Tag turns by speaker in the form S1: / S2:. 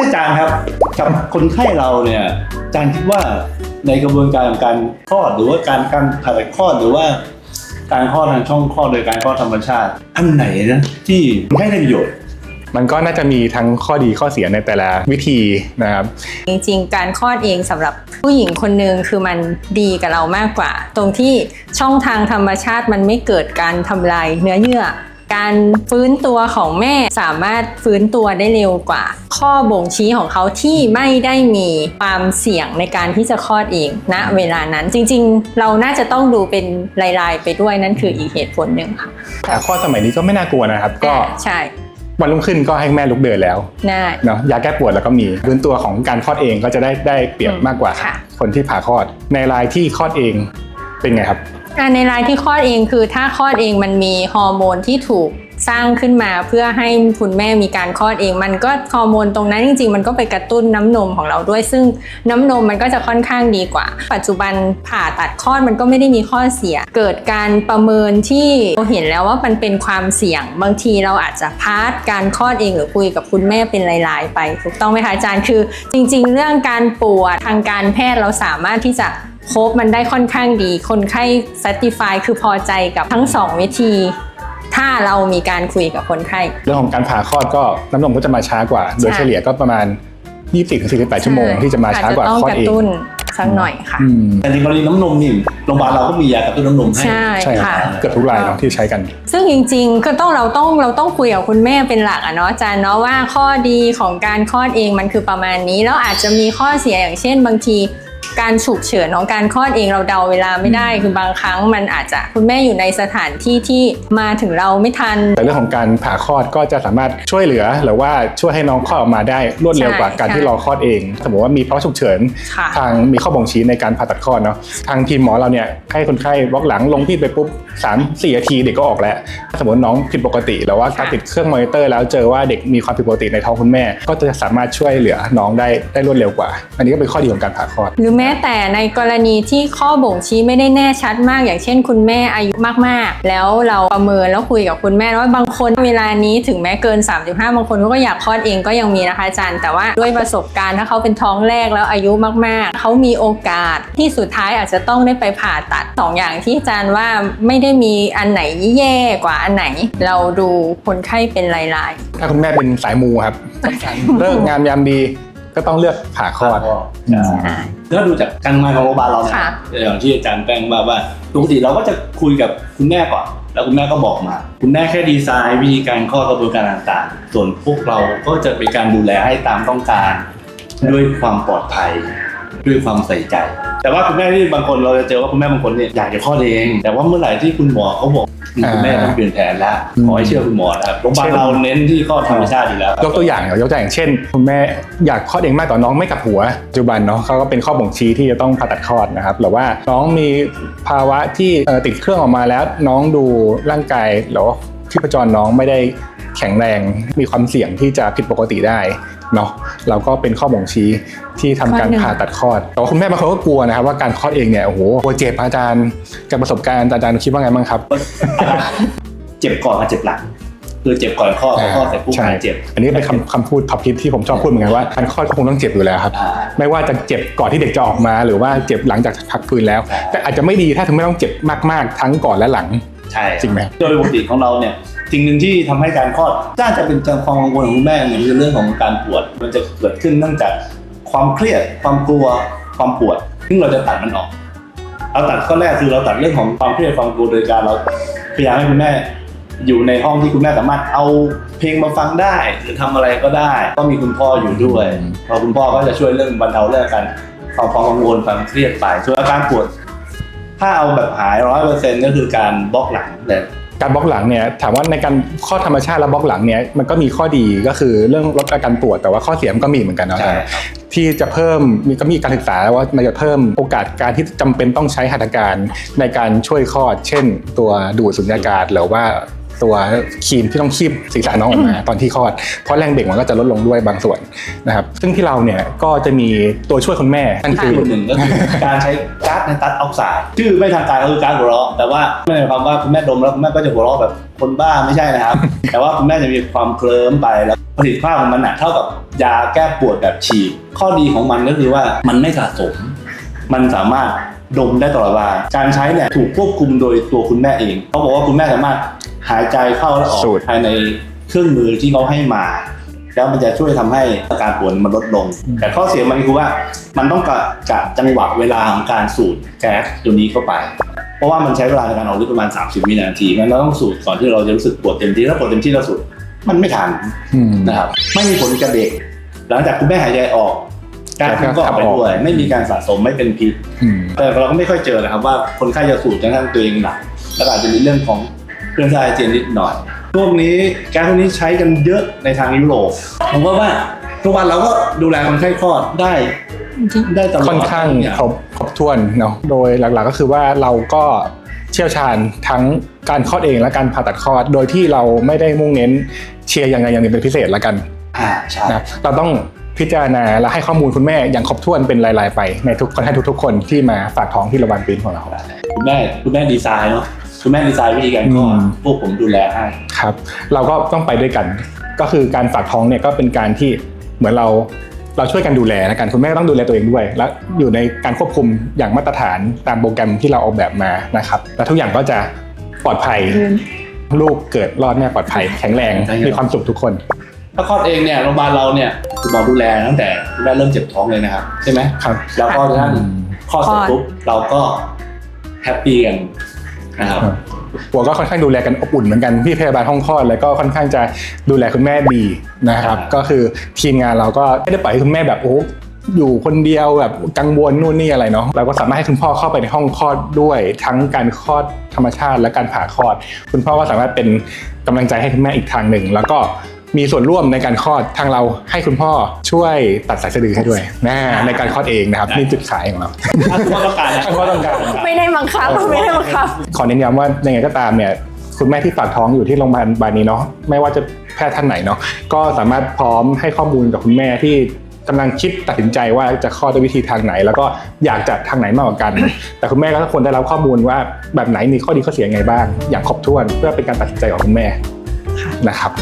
S1: อาจารย์ครับกับคนไข้เราเนี่ยอาจารย์คิดว่าในกระบวนการของการคลอดหรือว่าการการผ่าตัดคลอดหรือว่า การคลอดทางช่องคลอดโดยการคลอดธรรมชาติ อันไหนนะที่ให้ได้ประโยชน์
S2: มันก็น่าจะมีทั้งข้อดีข้อเสียในแต่ละวิธีนะครับ
S3: จริงๆ การคลอดเองสำหรับผู้หญิงคนหนึ่งคือมันดีกับเรามากกว่า ตรงที่ช่องทางธรรมชาติมันไม่เกิดการทำลายเนื้อเยื่อ การฟื้นตัวของแม่สามารถฟื้นตัวได้เร็วกว่า ข้อบ่งชี้ของเขาที่ไม่ได้มีความเสี่ยงในการที่จะคลอดเองณเวลานั้นจริง ๆ เราน่าจะต้องดูเป็นราย ๆ ไปด้วยนั่นคืออีกเหตุผลหนึ่งค่ะ
S2: แต่ข้อสมัยนี้ก็ไม่น่ากลัวนะครับ ก็
S3: ใช่
S2: วันรุ่งขึ้นก็ให้แม่ลุกเดินแล้ว
S3: น่า
S2: เนาะยาแก้ปวดแล้วก็มีพื้นตัวของการคลอดเองก็จะได้ได้เปรียบ
S3: อืม
S2: มากกว่า
S3: ค่ะ
S2: คนที่ผ่าคลอดในรายที่คลอดเองเป็นไงครับ
S3: อ่า ในรายที่คลอดเองคือถ้าคลอดเองมันมีฮอร์โมนที่ถูกสร้างขึ้นมาเพื่อให้คุณแม่มีการคลอดเอง มันก็ฮอร์โมนตรงนั้นจริงๆ มันก็ไปกระตุ้นน้ำนมของเราด้วย ซึ่งน้ำนมมันก็จะค่อนข้างดีกว่า ปัจจุบันผ่าตัดคลอดมันก็ไม่ได้มีข้อเสีย เกิดการประเมินที่เราเห็นแล้วว่ามันเป็นความเสี่ยง บางทีเราอาจจะพาร์ทการคลอดเองหรือคุยกับคุณแม่เป็นรายๆ ไป ถูกต้องไหมคะอาจารย์คือ จริง ๆ เรื่องการปวดทางการแพทย์เราสามารถที่จะ โคบมันได้ค่อนข้างดี คนไข้ satisfy คือพอใจกับทั้งสองวิธี ถ้าเรามีการคุยกับคนไข้
S2: เรื่องของการผ่าคลอดก็น้ำนมก็จะมาช้ากว่า โดยเฉลี่ยก็ประมาณ20-48 ชั่วโมงที่จะมาช้ากว่า
S3: อจจะต้อง
S2: คลอด
S3: กระ
S2: เอง
S3: ตุ้นสักหน่อยค่ะ
S2: อืม
S1: แต่ในกรณีน้ำนมนี่โรงพยาบาลเราก็มียากระตุ้นน้ำนมให้
S3: ใช่
S2: ใช่ครั
S3: ค่ะ
S2: บเกือบทุกรายเนาะที่ใช้กัน
S3: ซึ่งจริง ๆ ก็ต้องเราต้องเราต้องคุยกับคุณแม่เป็นหลักอะเนาะอาจารย์เนาะว่าข้อดีของการคลอดเองมันคือประมาณนี้ แล้วอาจจะมีข้อเสียอย่างเช่นบางที การฉุกเฉินของการคลอดเองเราเดาเวลาไม่ได้ คือบางครั้งมันอาจจะคุณแม่อยู่ในสถานที่ที่มาถึงเราไม่ทัน
S2: แต่เรื่องของการผ่าคลอดก็จะสามารถช่วยเหลือหรือว่าช่วยให้น้องคลอดออกมาได้รวดเร็วกว่า
S3: ใช่
S2: การที่
S3: ใช่
S2: รอคลอดเองสมมติว่ามีภาวะฉุกเฉิน
S3: ค่ะ
S2: ทางมีข้อบ่งชี้ในการผ่าตัดคลอดเนาะทางทีมหมอเราเนี่ยให้คนไข้บล็อกหลังลงที่ไปปุ๊บ3ามสี่นาทีเด็กก็ออกแล้วถ้าสมมติน้องผิดปกติหรือว่าการติดเครื่องมอนิเตอร์แล้วเจอว่าเด็กมีความผิดปกติในท้องคุณแม่ ก็จะสามารถช่วยเหลือน้องได้ได้รวดเร็วกว่า อันนี้ก็เป็นข้อดีของการผ่าคลอด
S3: หรือแม้แต่ในกรณีที่ข้อบ่งชี้ไม่ได้แน่ชัดมาก อย่างเช่น คุณแม่อายุมากๆ แล้วเราประเมินแล้วคุยกับคุณแม่ว่าบางคนเวลานี้ถึงแม้เกิน 35 บางคนเขาก็อยากคลอดเองก็ยังมีนะคะอาจารย์ แต่ว่าด้วยประสบการณ์ถ้าเขาเป็นท้องแรกแล้วอายุมากๆ เขามีโอกาสที่สุดท้ายอาจจะต้องได้ไปผ่าตัดสองอย่างที่อาจารย์ว่าไม่ได้มีอันไหนแย่กว่าอันไหน เราดูคนไข้เป็นรายๆ
S2: ถ้าคุณแม่เป็นสายมูครับเลิกงามยามดี ก็ต้องเลือกผ่าคลอด
S1: ถ้าดูจากการทำงานของโรงพยาบาลเราเนี่ย
S3: ค่ะ
S1: อย่างที่อาจารย์แป้งว่าว่าปกติเราก็จะคุยกับคุณแม่ก่อน แล้วคุณแม่ก็บอกมา คุณแม่แค่ดีไซน์วิธีการข้อกระบวนการต่างๆ ส่วนพวกเราก็จะเป็นการดูแลให้ตามต้องการ ด้วยความปลอดภัย ด้วยความใส่ใจ แต่ว่าคุณแม่ที่บางคนเราจะเจอว่าคุณแม่บางคนเนี่ยอยากจะคลอดเอง แต่ว่าเมื่อไหร่ที่คุณหมอเขาบอกคุณแม่ต้องเปลี่ยนแผนแล้วขอให้เชื่อคุณหมอนะครับโรงพยาบาลเราเน้นที่ข้อธรรมชาติอยู่แล้วครับ
S2: ยกตัวอย่างยกตัวอย่างเช่น คุณแม่อยากคลอดเองมากแต่น้องไม่กลับหัวปัจจุบันเนาะเขาก็เป็นข้อบ่งชี้ที่จะต้องผ่าตัดคลอดนะครับหรือว่าน้องมีภาวะที่เอ่อติดเครื่องออกมาแล้ว น้องดูร่างกายหรือว่าที่ประจรน้องไม่ได้แข็งแรงมีความเสี่ยงที่จะผิดปกติได้ เนาะเราก็เป็นข้อบ่งชี้ที่ทำการ
S3: ข้อหนึ่ง
S2: ผ่าตัดคลอด แต่ว่าคุณแม่บางคนก็กลัวนะครับว่าการคลอดเองเนี่ยโอ้โหกลัวเจ็บอาจารย์จากประสบการณ์อาจารย์คิดว่าไงบ้างครับ
S1: เจ็บก่อนกับเจ็บหลังคือเจ็บก่อนข้อพอข้อเสร็จปุ๊บ
S2: ใช่
S1: หายเจ็บ
S2: อันนี้เป็นคำคำพูดท็อปฮิตที่ผมชอบพูดเหมือนกันว่าการคลอดก็คงต้องเจ็บอยู่แล้วครับ
S1: อ่า
S2: ไม่ว่าจะเจ็บก่อนที่เด็กจะออกมา หรือว่าเจ็บหลังจากพักฟื้นแล้ว
S1: ใช่
S2: แต่อาจจะไม่ดีถ้าถึงไม่ต้องเจ็บมากๆ ทั้งก่อนและหลัง
S1: ใช่
S2: จริงไหม
S1: โดยปกติของเราเนี่ย สิ่งหนึ่งที่ทำให้การคลอดน่าจะเป็นความกังวลของคุณแม่เนี่ยคือเรื่องของการปวด มันจะเกิดขึ้นเนื่องจากความเครียด ความกลัว ความปวด ซึ่งเราจะตัดมันออกเราตัดข้อแรกคือเราตัดเรื่องของความเครียดความกลัวโดยการเราพยายามให้คุณแม่อยู่ในห้องที่คุณแม่สามารถเอาเพลงมาฟังได้ หรือทำอะไรก็ได้ ก็มีคุณพ่ออยู่ด้วยพอคุณพ่อก็จะช่วยเรื่องบรรเทาเรื่องการความกังวลความเครียดไปส่วนอาการปวด ถ้าเอาแบบหายร้อยเปอร์เซ็นต์ก็คือการบล็อกหลังแต่
S2: การบล็อกหลังเนี่ยถามว่าในการข้อธรรมชาติและบล็อกหลังเนี่ยมันก็มีข้อดีก็คือเรื่องลดอาการปวดแต่ว่าข้อเสียมันก็มีเหมือนกันเนาะที่จะเพิ่มมีก็มีการศึกษาว่ามันจะเพิ่มโอกาสการที่จำเป็นต้องใช้หัตถการในการช่วยคลอด เช่น ตัวดูดสุญญากาศหรือว่า ตัวครีมที่ต้องคีบศีรษะน้องออกมาตอนที่คลอด เพราะแรงเบ่งมันก็จะลดลงด้วยบางส่วนนะครับ ซึ่งที่เราเนี่ยก็จะมีตัวช่วยคุณแม่นั่น
S1: คื
S2: คืออ
S1: หนึ่งก็คือการใช้ก๊าซไนตรัสออกไซด์ชื่อไม่ทางการก็คือก๊าซหัวเราะ แต่ว่าไม่ได้หมายความว่าคุณแม่ดมแล้วคุณแม่ก็จะหัวเราะแบบคนบ้าไม่ใช่นะครับ แต่ว่าคุณแม่จะมีความเคลิ้มไปแล้วประสิทธิภาพของมันหนักเท่ากับยาแก้ปวดแบบฉีดข้อดีของมันก็คือว่ามันไม่สะสม มันสามารถ ดมได้ตลอดเวลาการใช้เนี่ยถูกควบคุมโดยตัวคุณแม่เองเขาบอกว่าคุณแม่สามารถหายใจเข้าและออก
S2: สูด
S1: ภายในเครื่องมือที่เขาให้มา แล้วมันจะช่วยทำให้อาการปวดมันลดลง แต่ข้อเสียมันคือว่ามันต้องกะกะจังหวะเวลาของการสูดแก๊สตัวนี้เข้าไป เพราะว่ามันใช้เวลาในการออกฤทธิ์ประมาณ 30 วินาทีงั้นเราต้องสูดก่อนที่เราจะรู้สึกปวดเต็มที่ถ้าปวดเต็มที่เราสูดมันไม่ทัน
S2: อืม
S1: นะครับไม่มีผลกับเด็ก หลังจากคุณแม่หายใจออก การคุณก็ออกไปด้วย ไม่มีการสะสมไม่เป็นพิษ
S2: อืม
S1: แต่เราก็ไม่ค่อยเจอนะครับว่าคนไข้จะสูดจนกระทั่งตัวเองหนักแล้วก็อาจจะมีเรื่องของเครื่องสายอาเจียนนิดหน่อย พวกนี้แก๊สพวกนี้ใช้กันเยอะในทางยุโรปผมว่าว่าทุกวันเราก็ดูแลคนไข้คลอดได้ได้ตลอด
S2: ค่อนข้าง
S1: ทุกอย่
S2: ครบครบถ้วนเนาะโดยหลักๆก็คือว่าเราก็เชี่ยวชาญทั้งการคลอดเองและการผ่าตัดคลอด โดยที่เราไม่ได้มุ่งเน้นเชียร์อย่างใดอย่างหนึ่งเป็นพิเศษละกัน
S1: อ่าใช่
S2: นะเราต้อง พิจารณาและให้ข้อมูลคุณแม่อย่างครบถ้วนเป็นรายๆไปในทุกคนให้ทุกๆ คนที่มาฝากท้องที่โรงพยาบาลปีนของเรา
S1: คุณแม่คุณแม่ดีไซน์เนาะคุณแม่ดีไซน์วิธีการคลอด
S2: อืม
S1: พวกผมดูแลให้
S2: ครับ เราก็ต้องไปด้วยกัน ก็คือการฝากท้องเนี่ยก็เป็นการที่เหมือนเราเราช่วยกันดูแลนะกันคุณแม่ก็ต้องดูแลตัวเองด้วย และอยู่ในการควบคุมอย่างมาตรฐานตามโปรแกรมที่เราออกแบบมานะครับ และทุกอย่างก็จะปลอดภัย ลูกเกิดรอดแม่ปลอดภัย แข็งแรง มีความสุขทุกคน
S1: ถ้าคลอดเองเนี่ยโรงพยาบาลเราเนี่ยคุณหมอดูแลตั้งแต่คุณแม่เริ่มเจ็บท้องเลยนะครับ ใช่ไหม
S2: ครับ
S1: แล้วก็ท่านคลอดเสร็จปุ๊บเราก็แฮปปี้กันนะครับ
S2: หัวก็ค่อนข้างดูแลกันอบอุ่นเหมือนกันพี่พยาบาลห้องคลอดแล้วก็ค่อนข้างจะดูแลคุณแม่ดีนะครับ
S1: ครับ
S2: ก็คือทีมงานเราก็ไม่ได้ปล่อยให้คุณแม่แบบโอ้อยู่คนเดียวแบบกังวลนู่นนี่อะไรเนาะเราก็สามารถให้คุณพ่อเข้าไปในห้องคลอดด้วย ทั้งการคลอดธรรมชาติและการผ่าคลอด คุณพ่อก็สามารถเป็นกำลังใจให้คุณแม่อีกทางหนึ่ง แล้วก็ มีส่วนร่วมในการคลอดทางเราให้คุณพ่อช่วยตัดสายสะดือให้ด้วยนะในการคลอดเองนะครับนี่จุดขายของเรา
S1: ถ้าคุณพ่อต้องการนะ
S2: ถ้าคุณพ่อต้องการ
S3: ไม่ได้บังคับไม่ได้บังคับ
S2: ขอเน้นย้ำว่ายังไงก็ตามเนี่ยคุณแม่ที่ฝากท้องอยู่ที่โรงพยาบาลนี้เนาะไม่ว่าจะแพทย์ท่านไหนเนาะก็สามารถพร้อมให้ข้อมูลกับคุณแม่ที่กำลังคิดตัดสินใจว่าจะคลอดด้วยวิธีทางไหน แล้วก็อยากจะทางไหนมากกว่ากัน แต่คุณแม่ก็ควรได้รับข้อมูลว่าแบบไหนมีข้อดีข้อเสียยังไงบ้าง อย่างครบถ้วนเพื่อเป็นการตัดสินใจของคุณแม่นะครับ